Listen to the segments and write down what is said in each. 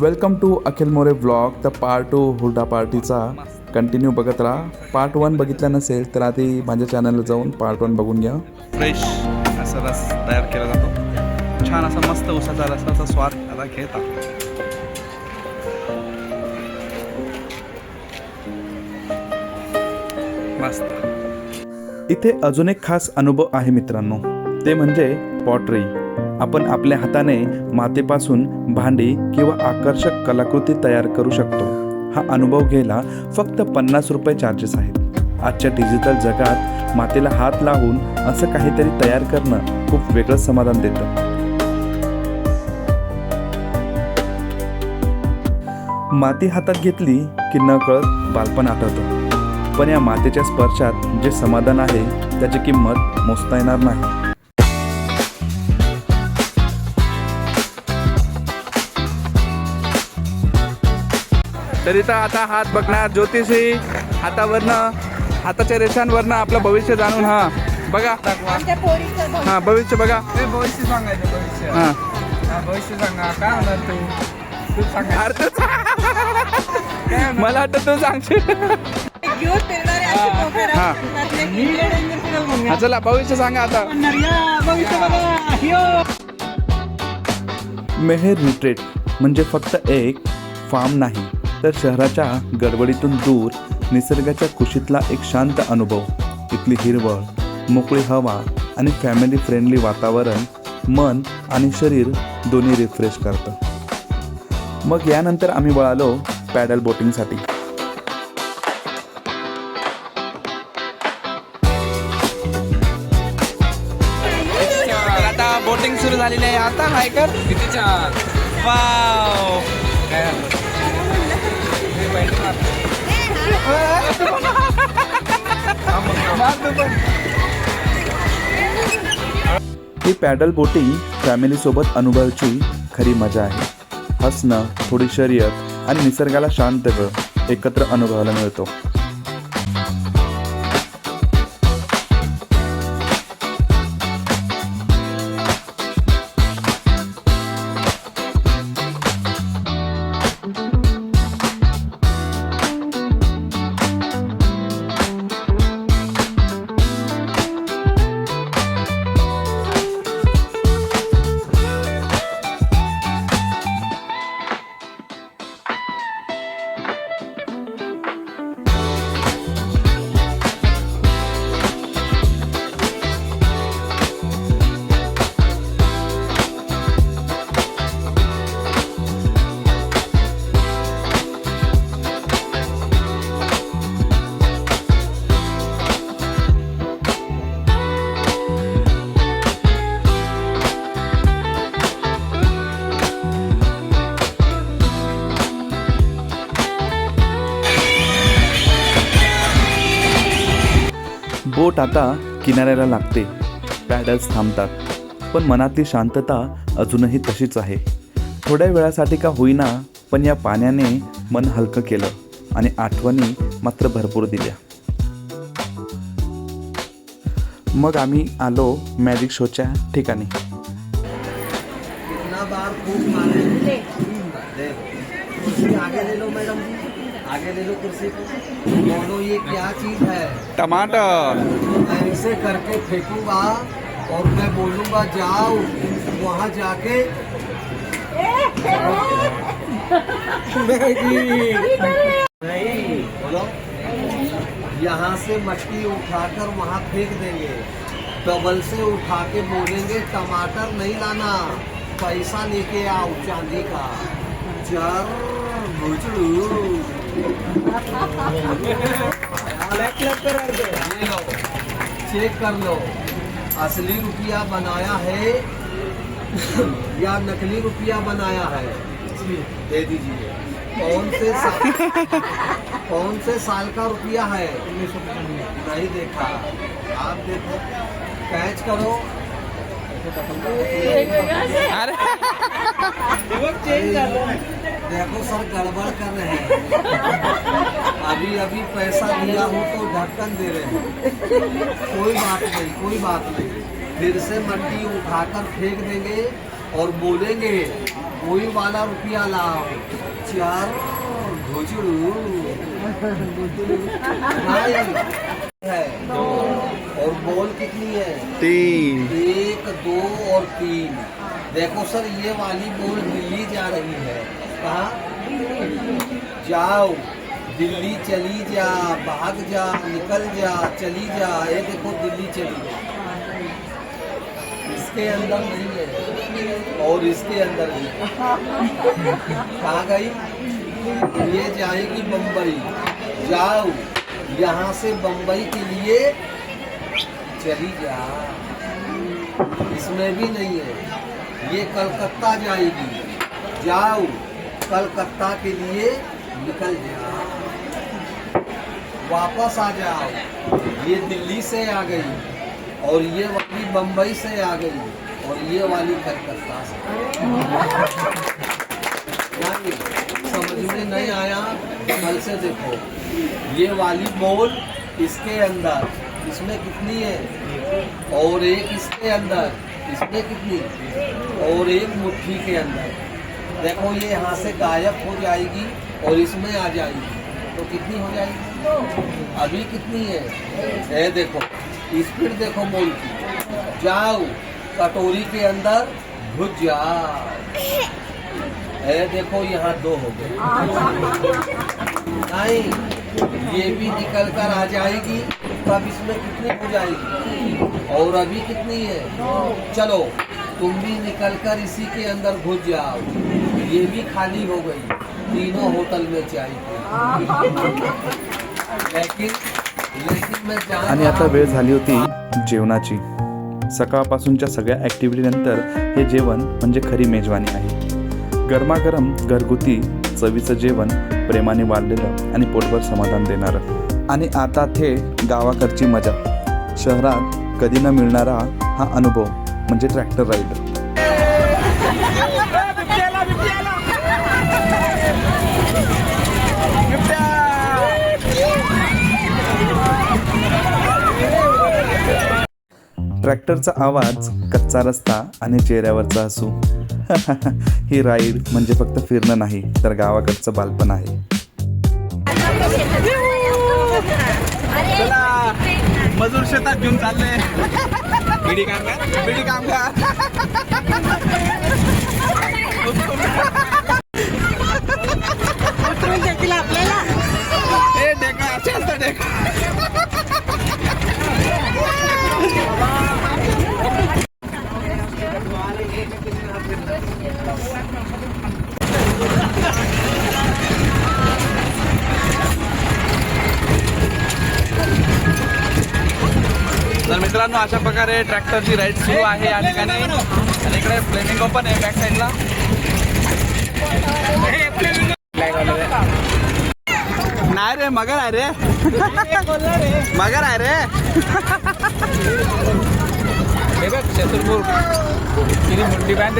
Welcome to Akhil More blog the part two हुरडा पार्टीचा continue बघत राहा. पार्ट वन बघितला नसेल तर आधी माझ्या चॅनलला जाऊन पार्ट वन बघून घ्या. फ्रेश असा रस तयार केला जातो. छान असा मस्त उसाचा रसाचा स्वाद आता घेत मस्त. इथे अजून एक खास अनुभव आहे मित्रांनो. ते म्हणजे पॉटरी आपण आपल्या हाताने मातेपासून भांडी किंवा आकर्षक कलाकृती तयार करू शकतो. हा अनुभव घ्यायला फक्त पन्नास रुपये चार्जेस आहेत. आजच्या डिजिटल जगात मातेला हात लावून असं काहीतरी तयार करणं खूप वेगळं समाधान देतं. माती हातात घेतली की न कळत बालपण आठवतं. पण या मातेच्या स्पर्शात जे समाधान आहे त्याची किंमत मोजता येणार नाही. तर इथं आता हात बघणार ज्योतिषी हातावरनं हाताच्या रेषांवरनं आपलं भविष्य जाणून हा. बघा. हा भविष्य बघा. भविष्य सांगायचं भविष्य. हा. हा, भविष्य सांगा. काय होणार तू? तू सांगायचं अरे तूच- मला वाटतं तू सांगशील. हा, चला भविष्य सांगा आता. मेहेर रिट्रीट म्हणजे फक्त एक फार्म नाही तर शहराच्या गडबडीतून दूर निसर्गाच्या कुशीतला एक शांत अनुभव. इथली हिरवळ मोकळी हवा आणि फॅमिली फ्रेंडली वातावरण मन आणि शरीर दोन्ही रिफ्रेश करतं. मग यानंतर आम्ही वळालो पॅडल बोटिंगसाठी बोटिंग सुरू झालेली आहे. आता हाय कर? किती छान. वाव काय ही पॅडल बोटिंग फॅमिलीसोबत अनुभवाची खरी मजा आहे. हसणं थोडी शर्यत आणि निसर्गाला शांत वेळ एकत्र अनुभवायला मिळतो. बोट आता किनाऱ्याला लागते. पॅडल्स थांबतात. पण मनातली शांतता अजूनही तशीच आहे. थोड्या वेळासाठी का होईना पण या पाण्याने मन हलकं केलं आणि आठवणी मात्र भरपूर दिल्या. मग आम्ही आलो मॅजिक शोच्या ठिकाणी. कितना आगे ले लो कुर्सी को बोलो ये क्या चीज़ है? टमाटर। ऐसे करके फेंकूँगा और मैं बोलूँगा जाओ वहाँ जाके नहीं बोलो। यहाँ से मछली उठाकर वहाँ फेंक देंगे। डबल से उठा के बोलेंगे टमाटर नहीं लाना पैसा लेके आओ चांदी का। चर चेक कर लो। असली रुपया बनाया है या नकली रुपया बनाया है? दे दीजिए। कौन से कौन से साल का रुपया है? नहीं देखा। आप देखो। कैच करो। अरे। देखो सर गड़बड़ कर रहे हैं। अभी अभी पैसा दिया हूँ तो ढक्कन दे रहे हैं। कोई बात नहीं कोई बात नहीं। फिर से मट्टी उठाकर फेंक देंगे और बोलेंगे कोई वाला रुपया लाओ। चार घुचड़ू नहीं है। और बॉल कितनी है? तीन। एक दो और तीन। देखो सर ये वाली बॉल दिल्ली जा रही है। कहा? जाओ। दिल्ली चली जा भाग जा निकल जा चली जा। ये देखो दिल्ली चली। जा इसके अंदर नहीं है। और इसके अंदर भी। कहाँ गई? ये जाएगी बम्बई जाओ। यहाँ से बम्बई के लिए चली जा। इसमें भी नहीं है। ये कलकत्ता जाएगी। जाओ कलकत्ता के लिए निकल जा। वापस आ जाओ। ये दिल्ली से आ गई और ये वाली बम्बई से आ गई और ये वाली कलकत्ता से। नहीं, समझ में नहीं आया? कल से देखो। ये वाली बॉल इसके अंदर। इसमें कितनी है? और एक इसके अंदर, इसमें कितनी? और एक मुट्ठी के अंदर। देखो, ये यहाँ से गायब हो जाएगी और इसमें आ जाएगी। तो कितनी हो जाएगी? अभी कितनी है? ये देखो स्पीड देखो बॉल की। जाओ, कटोरी के अंदर घुस जाओ है देखो, यहाँ दो हो गए। नहीं, ये भी निकल कर आ जाएगी। तब इसमें कितनी हो जाएगी और अभी कितनी है? चलो तुम भी निकल कर इसी के अंदर घुस जाओ। ये भी खाली हो गई। तीनों होटल में चाहिए लेकिन लेकिन मैं आणि आता वेळ झाली होती जेवणाची. सकाळपासूनच्या सगळ्या ॲक्टिव्हिटीनंतर हे जेवण म्हणजे खरी मेजवानी आहे. गरमागरम घरगुती चवीचं जेवण प्रेमाने वाढलेलं आणि पोटभर समाधान देणारं. आणि आता थे गावाकडची मजा. शहरात कधी न मिळणारा हा अनुभव म्हणजे ट्रॅक्टर राईड ट्रॅक्टरचा आवाज कच्चा रस्ता आणि चेहऱ्यावरचा हसू ही राईड म्हणजे फक्त फिरणं नाही तर गावाकडचं बालपण आहे. मजूर शेतात घेऊन चालले. बिडी काम का? बिडी काम का? अशा प्रकारे ट्रॅक्टरची राईड सुरू आहे या ठिकाणी. आणि इकडे फ्लेमिंगो पण आहे बॅक साईडला नाही रे मगर आहे रे. मगर आहे रे. हे बघ मुंडी बँड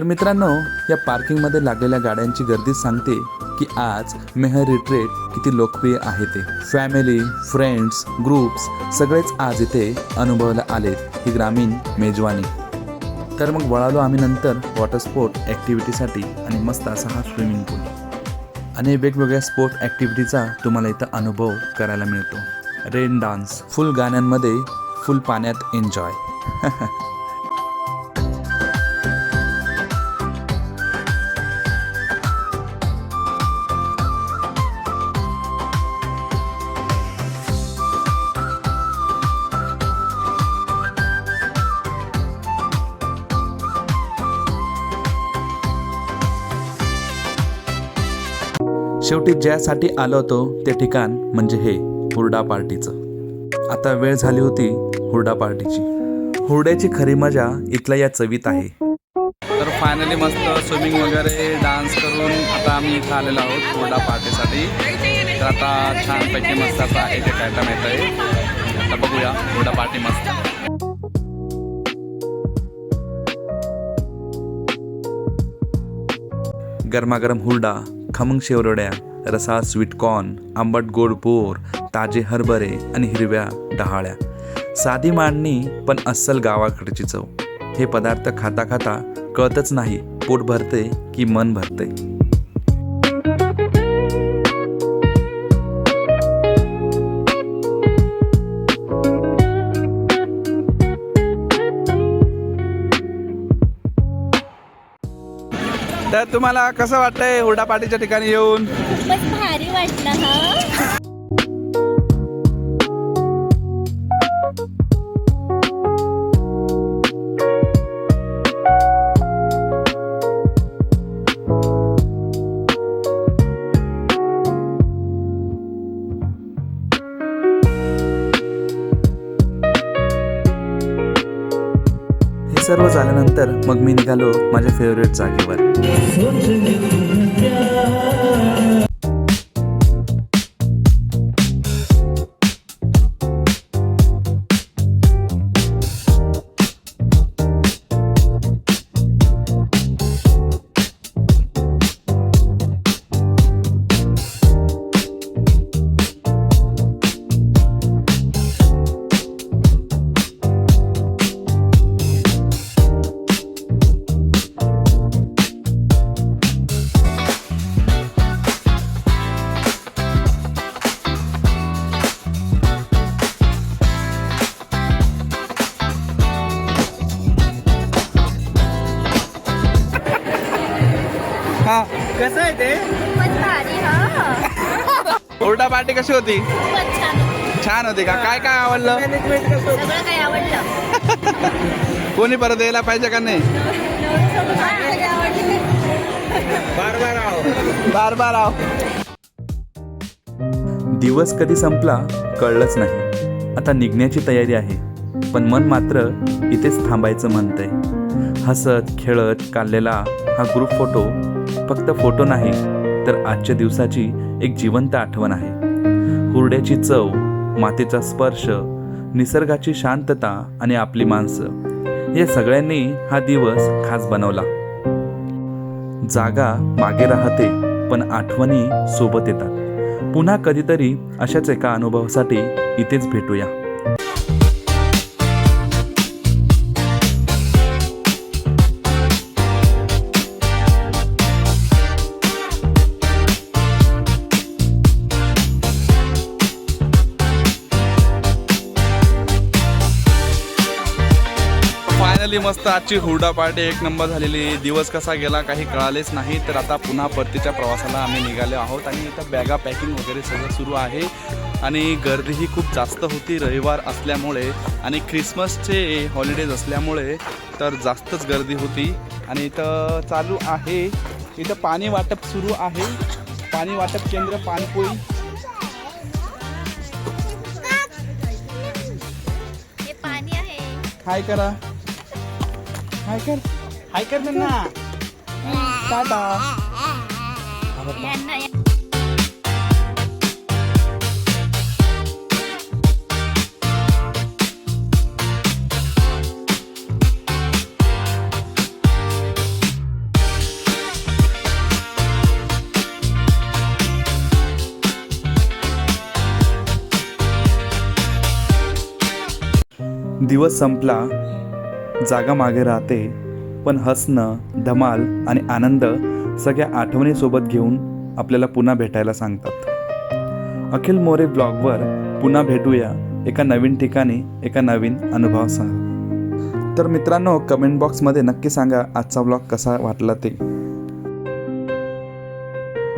तर मित्रांनो या पार्किंगमध्ये लागलेल्या गाड्यांची गर्दी सांगते की आज मेहर रिट्रेट किती लोकप्रिय आहे ते. फॅमिली फ्रेंड्स ग्रुप्स सगळेच आज इथे अनुभवायला आलेत ही ग्रामीण मेजवानी. तर मग वळालो आम्ही नंतर वॉटर स्पोर्ट ॲक्टिव्हिटीसाठी आणि मस्त असा हा स्विमिंग पूल आणि वेगवेगळ्या स्पोर्ट ॲक्टिव्हिटीचा तुम्हाला इथं अनुभव करायला मिळतो. रेन डान्स फुल गाण्यांमध्ये फुल पाण्यात एन्जॉय शेवटी ज्यासाठी आलो होतो ते ठिकाण म्हणजे हे हुरडा पार्टीचं. आता वेळ झाली होती हुरडा पार्टीची. हुरड्याची खरी मजा इथल्या या चवीत आहे. तर फायनली मस्त स्विमिंग वगैरे डान्स करून आता आम्ही इथं आलेलो आहोत हुरडा पार्टीसाठी. तर आता छानपैकी मस्त असा एक एक आयटम येत आहे आता बघूया हुरडा पार्टी मस्त. गरमागरम हुरडा. खमंग शेवरड्या रसा स्वीट कॉर्न आंबट गोड पोर ताजे हरभरे आणि हिरव्या डहाळ्या. साधी मांडणी पण अस्सल गावाकडची चव. हे पदार्थ खाता खाता कळतच नाही पोट भरते की मन भरते. तर तुम्हाला कसं वाटतंय हुरडा पार्टीच्या ठिकाणी येऊन? खूपच भारी वाटलं हा. सर्व झाल्यानंतर मग मी निघालो माझ्या फेवरेट जागेवर. आहे ते हा. हुरडा पार्टी कशी होती? छान होती. का? काय काय आवडलं? कोणी परत यायला पाहिजे का नाही? बार बार आहो. बार बार आव दिवस कधी संपला कळलंच नाही. आता निघण्याची तयारी आहे पण मन मात्र इथेच थांबायचं म्हणतंय. हसत खेळत काढलेला हा ग्रुप फोटो फक्त फोटो नाही तर आजच्या दिवसाची एक जिवंत आठवण आहे. हुरड्याची चव मातीचा स्पर्श निसर्गाची शांतता आणि आपली माणसं या सगळ्यांनी हा दिवस खास बनवला. जागा मागे राहते पण आठवणी सोबत येतात. पुन्हा कधीतरी अशाच एका अनुभवासाठी इथेच भेटूया. फायनली मस्त आजची हुरडा पार्टी एक नंबर झालेली. दिवस कसा गेला काही कळालेच नाही. तर आता पुन्हा परतीच्या प्रवासाला आम्ही निघाले आहोत आणि इथं बॅगा पॅकिंग वगैरे सगळं सुरू आहे. आणि गर्दीही खूप जास्त होती रविवार असल्यामुळे आणि ख्रिसमसचे हॉलिडेज असल्यामुळे तर जास्तच गर्दी होती. आणि इथं चालू आहे. इथं पाणी वाटप सुरू आहे. पाणी वाटप केंद्र पाणपोई. पाणी आहे. हाय करा. हाय कर हाय कर त्यांना टाटा यांना दिवस संपला जागा मागे राहते. पण हसणं धमाल आणि आनंद सगळ्या आठवणीसोबत घेऊन आपल्याला पुन्हा भेटायला सांगतात. अखिल मोरे ब्लॉगवर पुन्हा भेटूया एका नवीन ठिकाणी एका नवीन अनुभवासह. तर मित्रांनो कमेंट बॉक्समध्ये नक्की सांगा आजचा ब्लॉग कसा वाटला ते.